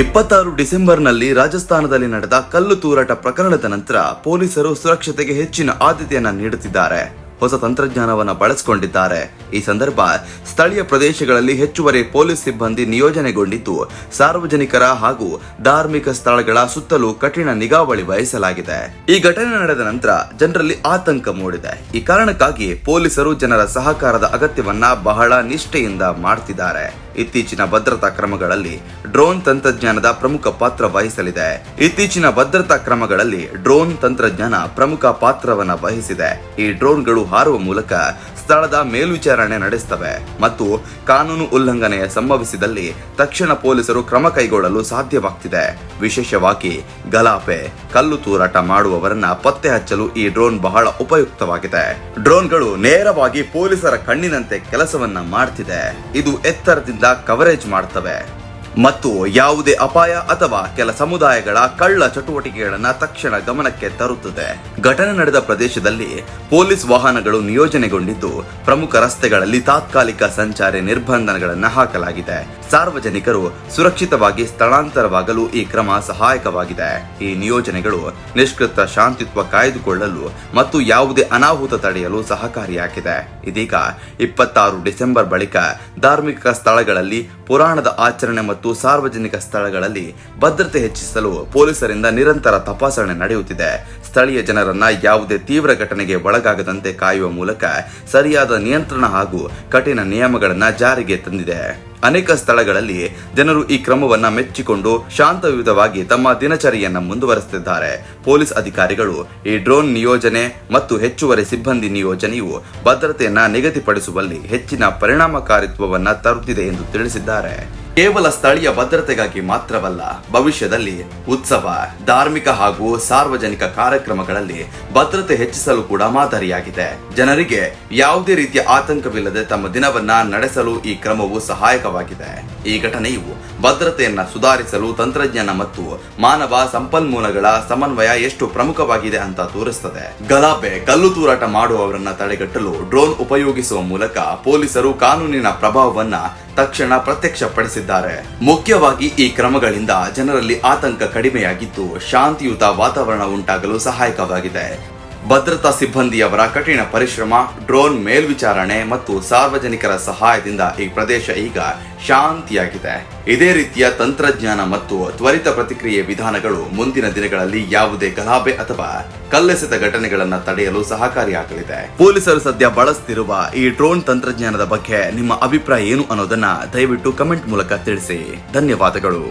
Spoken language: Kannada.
ಇಪ್ಪತ್ತಾರು ಡಿಸೆಂಬರ್ನಲ್ಲಿ ರಾಜಸ್ಥಾನದಲ್ಲಿ ನಡೆದ ಕಲ್ಲು ತೂರಾಟ ಪ್ರಕರಣದ ನಂತರ ಪೊಲೀಸರು ಸುರಕ್ಷತೆಗೆ ಹೆಚ್ಚಿನ ಆದ್ಯತೆಯನ್ನ ನೀಡುತ್ತಿದ್ದಾರೆ. ಹೊಸ ತಂತ್ರಜ್ಞಾನವನ್ನು ಬಳಸಿಕೊಂಡಿದ್ದಾರೆ. ಈ ಸಂದರ್ಭ ಸ್ಥಳೀಯ ಪ್ರದೇಶಗಳಲ್ಲಿ ಹೆಚ್ಚುವರಿ ಪೊಲೀಸ್ ಸಿಬ್ಬಂದಿ ನಿಯೋಜನೆಗೊಂಡಿದ್ದು, ಸಾರ್ವಜನಿಕರ ಹಾಗೂ ಧಾರ್ಮಿಕ ಸ್ಥಳಗಳ ಸುತ್ತಲೂ ಕಠಿಣ ನಿಗಾವಳಿ ವಹಿಸಲಾಗಿದೆ. ಈ ಘಟನೆ ನಡೆದ ನಂತರ ಜನರಲ್ಲಿ ಆತಂಕ ಮೂಡಿದೆ. ಈ ಕಾರಣಕ್ಕಾಗಿ ಪೊಲೀಸರು ಜನರ ಸಹಕಾರದ ಅಗತ್ಯವನ್ನ ಬಹಳ ನಿಷ್ಠೆಯಿಂದ ಮಾಡ್ತಿದ್ದಾರೆ. ಇತ್ತೀಚಿನ ಭದ್ರತಾ ಕ್ರಮಗಳಲ್ಲಿ ಡ್ರೋನ್ ತಂತ್ರಜ್ಞಾನದ ಪ್ರಮುಖ ಪಾತ್ರ ವಹಿಸಲಿದೆ. ಇತ್ತೀಚಿನ ಭದ್ರತಾ ಕ್ರಮಗಳಲ್ಲಿ ಡ್ರೋನ್ ತಂತ್ರಜ್ಞಾನ ಪ್ರಮುಖ ಪಾತ್ರವನ್ನು ವಹಿಸಿದೆ. ಈ ಡ್ರೋನ್ಗಳು ಹಾರುವ ಮೂಲಕ ಸ್ಥಳದ ಮೇಲ್ವಿಚಾರಣೆ ನಡೆಸುತ್ತವೆ ಮತ್ತು ಕಾನೂನು ಉಲ್ಲಂಘನೆಯ ಸಂಭವಿಸಿದಲ್ಲಿ ತಕ್ಷಣ ಪೊಲೀಸರು ಕ್ರಮ ಕೈಗೊಳ್ಳಲು ಸಾಧ್ಯವಾಗ್ತಿದೆ. ವಿಶೇಷವಾಗಿ ಗಲಾಪೆ, ಕಲ್ಲು ತೂರಾಟ ಮಾಡುವವರನ್ನ ಪತ್ತೆ ಹಚ್ಚಲು ಈ ಡ್ರೋನ್ ಬಹಳ ಉಪಯುಕ್ತವಾಗಿದೆ. ಡ್ರೋನ್ಗಳು ನೇರವಾಗಿ ಪೊಲೀಸರ ಕಣ್ಣಿನಂತೆ ಕೆಲಸವನ್ನ ಮಾಡ್ತಿದೆ. ಇದು ಎತ್ತರದಿಂದ ಕವರೇಜ್ ಮಾಡ್ತವೆ. ಮತ್ತು ಯಾವುದೇ ಅಪಾಯ ಅಥವಾ ಕೆಲ ಸಮುದಾಯಗಳ ಕಳ್ಳ ಚಟುವಟಿಕೆಗಳನ್ನ ತಕ್ಷಣ ಗಮನಕ್ಕೆ ತರುತ್ತದೆ. ಘಟನೆ ನಡೆದ ಪ್ರದೇಶದಲ್ಲಿ ಪೊಲೀಸ್ ವಾಹನಗಳು ನಿಯೋಜನೆಗೊಂಡಿದ್ದು, ಪ್ರಮುಖ ರಸ್ತೆಗಳಲ್ಲಿ ತಾತ್ಕಾಲಿಕ ಸಂಚಾರಿ ನಿರ್ಬಂಧನಗಳನ್ನು ಹಾಕಲಾಗಿದೆ. ಸಾರ್ವಜನಿಕರು ಸುರಕ್ಷಿತವಾಗಿ ಸ್ಥಳಾಂತರವಾಗಲು ಈ ಕ್ರಮ ಸಹಾಯಕವಾಗಿದೆ. ಈ ನಿಯೋಜನೆಗಳು ನಿಷ್ಕೃತ ಶಾಂತಿತ್ವ ಕಾಯ್ದುಕೊಳ್ಳಲು ಮತ್ತು ಯಾವುದೇ ಅನಾಹುತ ತಡೆಯಲು ಸಹಕಾರಿಯಾಗಿದೆ. ಇದೀಗ ಇಪ್ಪತ್ತಾರು ಡಿಸೆಂಬರ್ ಬಳಿಕ ಧಾರ್ಮಿಕ ಸ್ಥಳಗಳಲ್ಲಿ, ಪುರಾಣದ ಆಚರಣೆ ಮತ್ತು ಸಾರ್ವಜನಿಕ ಸ್ಥಳಗಳಲ್ಲಿ ಭದ್ರತೆ ಹೆಚ್ಚಿಸಲು ಪೊಲೀಸರಿಂದ ನಿರಂತರ ತಪಾಸಣೆ ನಡೆಯುತ್ತಿದೆ. ಸ್ಥಳೀಯ ಜನರನ್ನ ಯಾವುದೇ ತೀವ್ರ ಘಟನೆಗೆ ಒಳಗಾಗದಂತೆ ಕಾಯುವ ಮೂಲಕ ಸರಿಯಾದ ನಿಯಂತ್ರಣ ಹಾಗೂ ಕಠಿಣ ನಿಯಮಗಳನ್ನ ಜಾರಿಗೆ ತಂದಿದೆ. ಅನೇಕ ಸ್ಥಳಗಳಲ್ಲಿ ಜನರು ಈ ಕ್ರಮವನ್ನ ಮೆಚ್ಚಿಕೊಂಡು ಶಾಂತಯುತವಾಗಿ ತಮ್ಮ ದಿನಚರಿಯನ್ನ ಮುಂದುವರೆಸುತ್ತಿದ್ದಾರೆ. ಪೊಲೀಸ್ ಅಧಿಕಾರಿಗಳು ಈ ಡ್ರೋನ್ ನಿಯೋಜನೆ ಮತ್ತು ಹೆಚ್ಚುವರಿ ಸಿಬ್ಬಂದಿ ನಿಯೋಜನೆಯು ಭದ್ರತೆಯನ್ನ ನಿಗದಿಪಡಿಸುವಲ್ಲಿ ಹೆಚ್ಚಿನ ಪರಿಣಾಮಕಾರಿತ್ವವನ್ನ ತರುತ್ತಿದೆ ಎಂದು ತಿಳಿಸಿದ್ದಾರೆ. ಕೇವಲ ಸ್ಥಳೀಯ ಭದ್ರತೆಗಾಗಿ ಮಾತ್ರವಲ್ಲ, ಭವಿಷ್ಯದಲ್ಲಿ ಉತ್ಸವ, ಧಾರ್ಮಿಕ ಹಾಗೂ ಸಾರ್ವಜನಿಕ ಕಾರ್ಯಕ್ರಮಗಳಲ್ಲಿ ಭದ್ರತೆ ಹೆಚ್ಚಿಸಲು ಕೂಡ ಮಾದರಿಯಾಗಿದೆ. ಜನರಿಗೆ ಯಾವುದೇ ರೀತಿಯ ಆತಂಕವಿಲ್ಲದೆ ತಮ್ಮ ದಿನವನ್ನ ನಡೆಸಲು ಈ ಕ್ರಮವು ಸಹಾಯಕವಾಗಿದೆ. ಈ ಘಟನೆಯು ಭದ್ರತೆಯನ್ನ ಸುಧಾರಿಸಲು ತಂತ್ರಜ್ಞಾನ ಮತ್ತು ಮಾನವ ಸಂಪನ್ಮೂಲಗಳ ಸಮನ್ವಯ ಎಷ್ಟು ಪ್ರಮುಖವಾಗಿದೆ ಅಂತ ತೋರಿಸುತ್ತದೆ ಗಲಾಪೆ ಕಲ್ಲು ತೂರಾಟ ಮಾಡುವವರನ್ನ ತಡೆಗಟ್ಟಲು ಡ್ರೋನ್ ಉಪಯೋಗಿಸುವ ಮೂಲಕ ಪೊಲೀಸರು ಕಾನೂನಿನ ಪ್ರಭಾವವನ್ನ ತಕ್ಷಣ ಪ್ರತ್ಯಕ್ಷಪಡಿಸಿದ್ದಾರೆ. ಮುಖ್ಯವಾಗಿ ಈ ಕ್ರಮಗಳಿಂದ ಜನರಲ್ಲಿ ಆತಂಕ ಕಡಿಮೆಯಾಗಿದ್ದು ಶಾಂತಿಯುತ ವಾತಾವರಣ ಉಂಟಾಗಲು ಸಹಾಯಕವಾಗಿದೆ. ಭದ್ರತಾ ಸಿಬ್ಬಂದಿಯವರ ಕಠಿಣ ಪರಿಶ್ರಮ, ಡ್ರೋನ್ ಮೇಲ್ವಿಚಾರಣೆ ಮತ್ತು ಸಾರ್ವಜನಿಕರ ಸಹಾಯದಿಂದ ಈ ಪ್ರದೇಶ ಈಗ ಶಾಂತಿಯಾಗಿದೆ. ಇದೇ ರೀತಿಯ ತಂತ್ರಜ್ಞಾನ ಮತ್ತು ತ್ವರಿತ ಪ್ರತಿಕ್ರಿಯೆ ವಿಧಾನಗಳು ಮುಂದಿನ ದಿನಗಳಲ್ಲಿ ಯಾವುದೇ ಗಲಾಭೆ ಅಥವಾ ಕಲ್ಲೆಸೆತ ಘಟನೆಗಳನ್ನು ತಡೆಯಲು ಸಹಕಾರಿಯಾಗಲಿದೆ. ಪೊಲೀಸರು ಸದ್ಯ ಬಳಸ್ತಿರುವ ಈ ಡ್ರೋನ್ ತಂತ್ರಜ್ಞಾನದ ಬಗ್ಗೆ ನಿಮ್ಮ ಅಭಿಪ್ರಾಯ ಏನು ಅನ್ನೋದನ್ನ ದಯವಿಟ್ಟು ಕಮೆಂಟ್ ಮೂಲಕ ತಿಳಿಸಿ. ಧನ್ಯವಾದಗಳು.